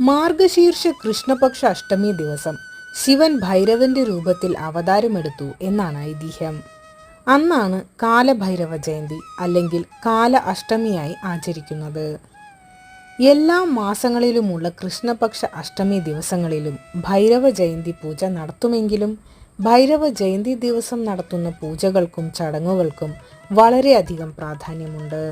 മാർഗശീർഷ കൃഷ്ണപക്ഷ അഷ്ടമി ദിവസം. ശിവൻ ഭൈരവന്റെ രൂപത്തിൽ അവതാരമെടുത്തു എന്നാണ് ഐതിഹ്യം. അന്നാണ് കാലഭൈരവ ജയന്തി അല്ലെങ്കിൽ കാല അഷ്ടമിയായി ആചരിക്കുന്നത്. എല്ലാ മാസങ്ങളിലുമുള്ള കൃഷ്ണപക്ഷ അഷ്ടമി ദിവസങ്ങളിലും ഭൈരവ ജയന്തി പൂജ നടത്തുമെങ്കിലും ഭൈരവ ജയന്തി ദിവസം നടത്തുന്ന പൂജകൾക്കും ചടങ്ങുകൾക്കും വളരെയധികം പ്രാധാന്യമുണ്ട്.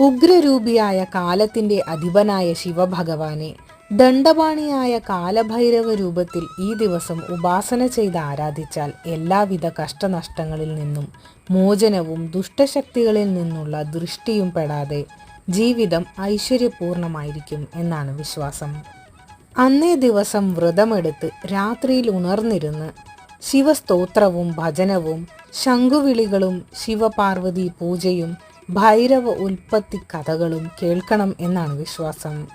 ഉഗ്രരൂപിയായ കാലത്തിന്റെ അധിപനായ ശിവഭഗവാനെ ദണ്ഡപാണിയായ കാലഭൈരവ രൂപത്തിൽ ഈ ദിവസം ഉപാസന ചെയ്ത് ആരാധിച്ചാൽ എല്ലാവിധ കഷ്ടനഷ്ടങ്ങളിൽ നിന്നും മോചനവും ദുഷ്ടശക്തികളിൽ നിന്നുള്ള ദൃഷ്ടിയും പെടാതെ ജീവിതം ഐശ്വര്യപൂർണമായിരിക്കും എന്നാണ് വിശ്വാസം. അന്നേ ദിവസം വ്രതമെടുത്ത് രാത്രിയിൽ ഉണർന്നിരുന്ന് ശിവസ്തോത്രവും ഭജനവും ശംഖുവിളികളും ശിവപാർവതി പൂജയും ഭൈരവ ഉൽപ്പത്തി കഥകളും കേൾക്കണം എന്നാണ് വിശ്വാസം.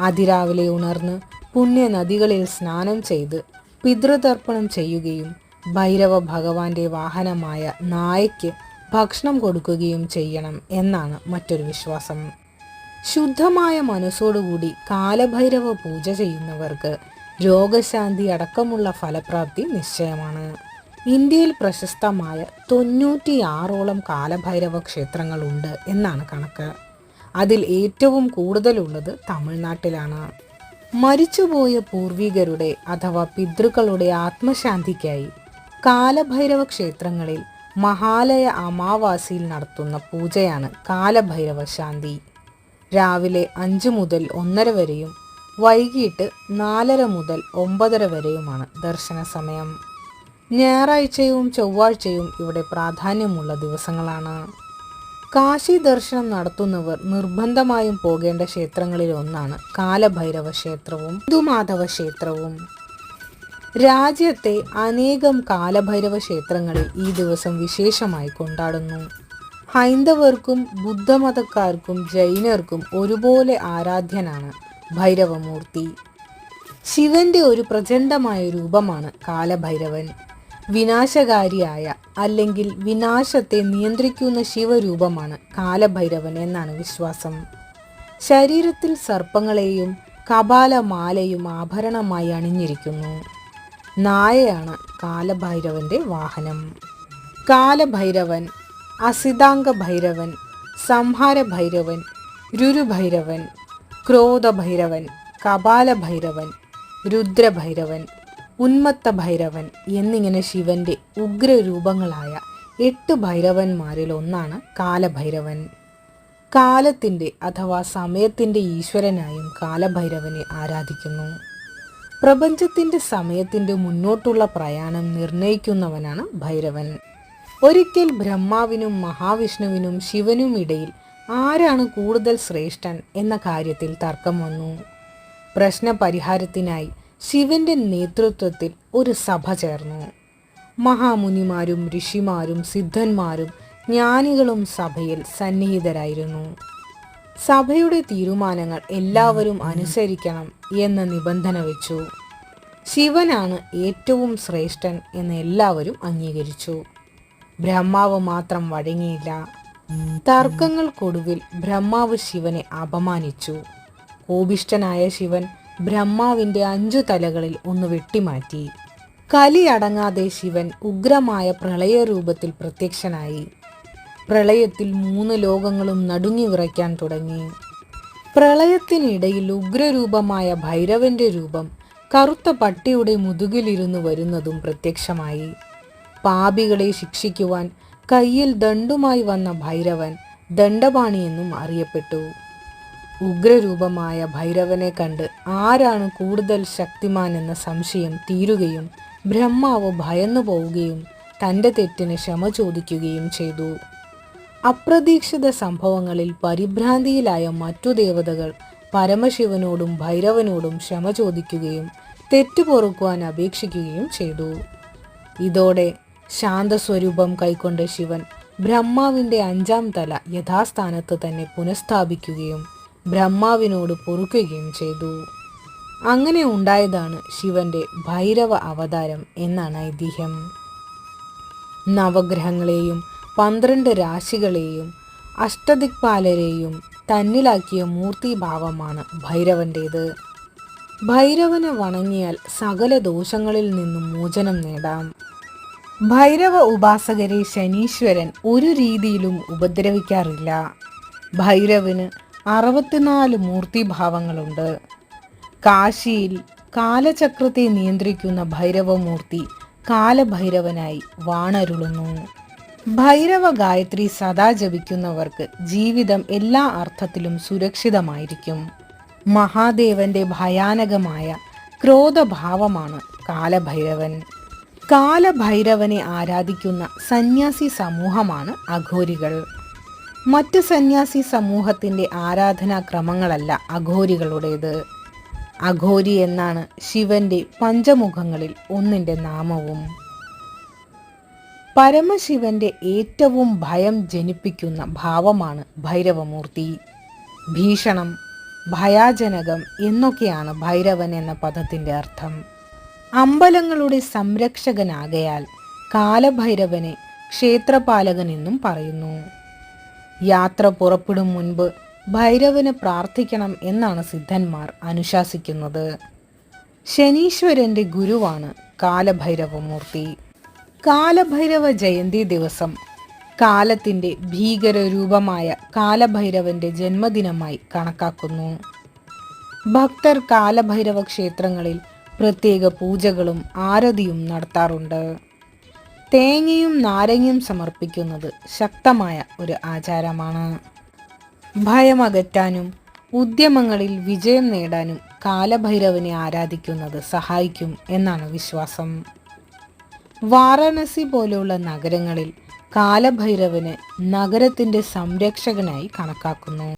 അതിരാവിലെ ഉണർന്ന് പുണ്യനദികളിൽ സ്നാനം ചെയ്ത് പിതൃതർപ്പണം ചെയ്യുകയും ഭൈരവ ഭഗവാന്റെ വാഹനമായ നായയ്ക്ക് ഭക്ഷണം കൊടുക്കുകയും ചെയ്യണം എന്നാണ് മറ്റൊരു വിശ്വാസം. ശുദ്ധമായ മനസ്സോടുകൂടി കാലഭൈരവ പൂജ ചെയ്യുന്നവർക്ക് രോഗശാന്തി അടക്കമുള്ള ഫലപ്രാപ്തി നിശ്ചയമാണ്. ഇന്ത്യയിൽ പ്രശസ്തമായ തൊണ്ണൂറ്റിയാറോളം കാലഭൈരവ ക്ഷേത്രങ്ങളുണ്ട് എന്നാണ് കണക്ക്. അതിൽ ഏറ്റവും കൂടുതലുള്ളത് തമിഴ്നാട്ടിലാണ്. മരിച്ചുപോയ പൂർവികരുടെ അഥവാ പിതൃക്കളുടെ ആത്മശാന്തിക്കായി കാലഭൈരവ ക്ഷേത്രങ്ങളിൽ മഹാലയ അമാവാസിയിൽ നടത്തുന്ന പൂജയാണ് കാലഭൈരവ ശാന്തി. രാവിലെ അഞ്ച് മുതൽ ഒന്നര വരെയും വൈകിട്ട് നാലര മുതൽ ഒമ്പതര വരെയുമാണ് ദർശന സമയം ഞായറാഴ്ചയും ചൊവ്വാഴ്ചയും ഇവിടെ പ്രാധാന്യമുള്ള ദിവസങ്ങളാണ്. കാശി ദർശനം നടത്തുന്നവർ നിർബന്ധമായും പോകേണ്ട ക്ഷേത്രങ്ങളിൽ ഒന്നാണ് കാലഭൈരവ ക്ഷേത്രവും ഹിന്ദുമാധവ ക്ഷേത്രവും. രാജ്യത്തെ അനേകം കാലഭൈരവ ക്ഷേത്രങ്ങളിൽ ഈ ദിവസം വിശേഷമായി കൊണ്ടാടുന്നു. ഹൈന്ദവർക്കും ബുദ്ധമതക്കാർക്കും ജൈനർക്കും ഒരുപോലെ ആരാധ്യനാണ് ഭൈരവമൂർത്തി. ശിവന്റെ ഒരു പ്രചണ്ഡമായ രൂപമാണ് കാലഭൈരവൻ. വിനാശകാരിയായ അല്ലെങ്കിൽ വിനാശത്തെ നിയന്ത്രിക്കുന്ന ശിവരൂപമാണ് കാലഭൈരവൻ എന്നാണ് വിശ്വാസം. ശരീരത്തിൽ സർപ്പങ്ങളെയും കപാലമാലയും ആഭരണമായി അണിഞ്ഞിരിക്കുന്നു. നായയാണ് കാലഭൈരവന്റെ വാഹനം. കാലഭൈരവൻ അസിതാംഗ ഭൈരവൻ സംഹാര ഭൈരവൻ രുരുഭൈരവൻ ക്രോധഭൈരവൻ കപാലഭൈരവൻ രുദ്രഭൈരവൻ ഉന്മത്ത ഭൈരവൻ എന്നിങ്ങനെ ശിവന്റെ ഉഗ്രരൂപങ്ങളായ എട്ട് ഭൈരവന്മാരിൽ ഒന്നാണ് കാലഭൈരവൻ. കാലത്തിന്റെ അഥവാ സമയത്തിന്റെ ഈശ്വരനായും കാലഭൈരവനെ ആരാധിക്കുന്നു. പ്രപഞ്ചത്തിന്റെ സമയത്തിന്റെ മുന്നോട്ടുള്ള പ്രയാണം നിർണയിക്കുന്നവനാണ് ഭൈരവൻ. ഒരിക്കൽ ബ്രഹ്മാവിനും മഹാവിഷ്ണുവിനും ശിവനും ഇടയിൽ ആരാണ് കൂടുതൽ ശ്രേഷ്ഠൻ എന്ന കാര്യത്തിൽ തർക്കം വന്നു. പ്രശ്നപരിഹാരത്തിനായി ശിവന്റെ നേതൃത്വത്തിൽ ഒരു സഭ ചേർന്നു. മഹാമുനിമാരും ഋഷിമാരും സിദ്ധന്മാരും ജ്ഞാനികളും സഭയിൽ സന്നിഹിതരായിരുന്നു. സഭയുടെ തീരുമാനങ്ങൾ എല്ലാവരും അനുസരിക്കണം എന്ന നിബന്ധന വെച്ചു. ശിവനാണ് ഏറ്റവും ശ്രേഷ്ഠൻ എന്ന് എല്ലാവരും അംഗീകരിച്ചു. ബ്രഹ്മാവ് മാത്രം വഴങ്ങിയില്ല. തർക്കങ്ങൾക്കൊടുവിൽ ബ്രഹ്മാവ് ശിവനെ അപമാനിച്ചു. കോപിഷ്ഠനായ ശിവൻ ബ്രഹ്മാവിന്റെ അഞ്ചു തലകളിൽ ഒന്ന് വെട്ടിമാറ്റി. കലിയടങ്ങാതെ ശിവൻ ഉഗ്രമായ പ്രളയരൂപത്തിൽ പ്രത്യക്ഷനായി. പ്രളയത്തിൽ മൂന്ന് ലോകങ്ങളും നടുങ്ങി വിറയ്ക്കാൻ തുടങ്ങി. പ്രളയത്തിനിടയിൽ ഉഗ്രരൂപമായ ഭൈരവന്റെ രൂപം കറുത്ത പട്ടിയുടെ മുതുകിലിരുന്ന് വരുന്നതും പ്രത്യക്ഷമായി. പാപികളെ ശിക്ഷിക്കുവാൻ കയ്യിൽ ദണ്ടുമായി വന്ന ഭൈരവൻ ദണ്ഡപാണി എന്നും അറിയപ്പെട്ടു. ഉഗ്രരൂപമായ ഭൈരവനെ കണ്ട് ആരാണ് കൂടുതൽ ശക്തിമാൻ എന്ന സംശയം തീരുകയും ബ്രഹ്മാവ് ഭയന്നു പോവുകയും തന്റെ തെറ്റിന് ക്ഷമ ചോദിക്കുകയും ചെയ്തു. അപ്രതീക്ഷിത സംഭവങ്ങളിൽ പരിഭ്രാന്തിയിലായ മറ്റു ദേവതകൾ പരമശിവനോടും ഭൈരവനോടും ക്ഷമ ചോദിക്കുകയും തെറ്റു പൊറുക്കുവാൻ അപേക്ഷിക്കുകയും ചെയ്തു. ഇതോടെ ശാന്തസ്വരൂപം കൈക്കൊണ്ട ശിവൻ ബ്രഹ്മാവിന്റെ അഞ്ചാം തല യഥാസ്ഥാനത്ത് തന്നെ പുനഃസ്ഥാപിക്കുകയും ബ്രഹ്മാവിനോട് പൊറുക്കുകയും ചെയ്തു. അങ്ങനെ ഉണ്ടായതാണ് ശിവന്റെ ഭൈരവ അവതാരം എന്നാണ് ഐതിഹ്യം. നവഗ്രഹങ്ങളെയും പന്ത്രണ്ട് രാശികളെയും അഷ്ടദിക്പാലരെയും തന്നിലാക്കിയ മൂർത്തിഭാവമാണ് ഭൈരവന്റേത് ഭൈരവനെ വണങ്ങിയാൽ സകല ദോഷങ്ങളിൽ നിന്നും മോചനം നേടാം. ഭൈരവ ഉപാസകരെ ശനീശ്വരൻ ഒരു രീതിയിലും ഉപദ്രവിക്കാറില്ല. ഭൈരവന് അറുപത്തിനാല് മൂർത്തിഭാവങ്ങളുണ്ട്. കാശിയിൽ കാലചക്രത്തെ നിയന്ത്രിക്കുന്ന ഭൈരവമൂർത്തി കാലഭൈരവനായി വാണരുളുന്നു. ഭൈരവ ഗായത്രി സദാ ജപിക്കുന്നവർക്ക് ജീവിതം എല്ലാ അർത്ഥത്തിലും സുരക്ഷിതമായിരിക്കും. മഹാദേവന്റെ ഭയാനകമായ ക്രോധഭാവമാണ് കാലഭൈരവൻ. കാലഭൈരവനെ ആരാധിക്കുന്ന സന്യാസി സമൂഹമാണ് അഘോരികൾ. മറ്റ് സന്യാസി സമൂഹത്തിന്റെ ആരാധനാക്രമങ്ങളല്ല അഘോരികളുടേത്. അഘോരി എന്നാണ് ശിവന്റെ പഞ്ചമുഖങ്ങളിൽ ഒന്നിന്റെ നാമവും. പരമശിവന്റെ ഏറ്റവും ഭയം ജനിപ്പിക്കുന്ന ഭാവമാണ് ഭൈരവമൂർത്തി. ഭീഷണം ഭയാജനകം എന്നൊക്കെയാണ് ഭൈരവൻ എന്ന പദത്തിന്റെ അർത്ഥം. അമ്പലങ്ങളുടെ സംരക്ഷകനാകയാൽ കാലഭൈരവനെ ക്ഷേത്രപാലകനെന്നും പറയുന്നു. യാത്ര പുറപ്പെടും മുൻപ് ഭൈരവന് പ്രാർത്ഥിക്കണം എന്നാണ് സിദ്ധന്മാർ അനുശാസിക്കുന്നത്. ശനീശ്വരന്റെ ഗുരുവാണ് കാലഭൈരവമൂർത്തി. കാലഭൈരവ ജയന്തി ദിവസം കാലത്തിന്റെ ഭീകരരൂപമായ കാലഭൈരവന്റെ ജന്മദിനമായി കണക്കാക്കുന്നു. ഭക്തർ കാലഭൈരവ ക്ഷേത്രങ്ങളിൽ പ്രത്യേക പൂജകളും ആരതിയും നടത്താറുണ്ട്. തേങ്ങയും നാരങ്ങയും സമർപ്പിക്കുന്നത് ശക്തമായ ഒരു ആചാരമാണ്. ഭയമകറ്റാനും ഉദ്യമങ്ങളിൽ വിജയം നേടാനും കാലഭൈരവനെ ആരാധിക്കുന്നത് സഹായിക്കും എന്നാണ് വിശ്വാസം. വാരാണസി പോലെയുള്ള നഗരങ്ങളിൽ കാലഭൈരവന് നഗരത്തിന്റെ സംരക്ഷകനായി കണക്കാക്കുന്നു.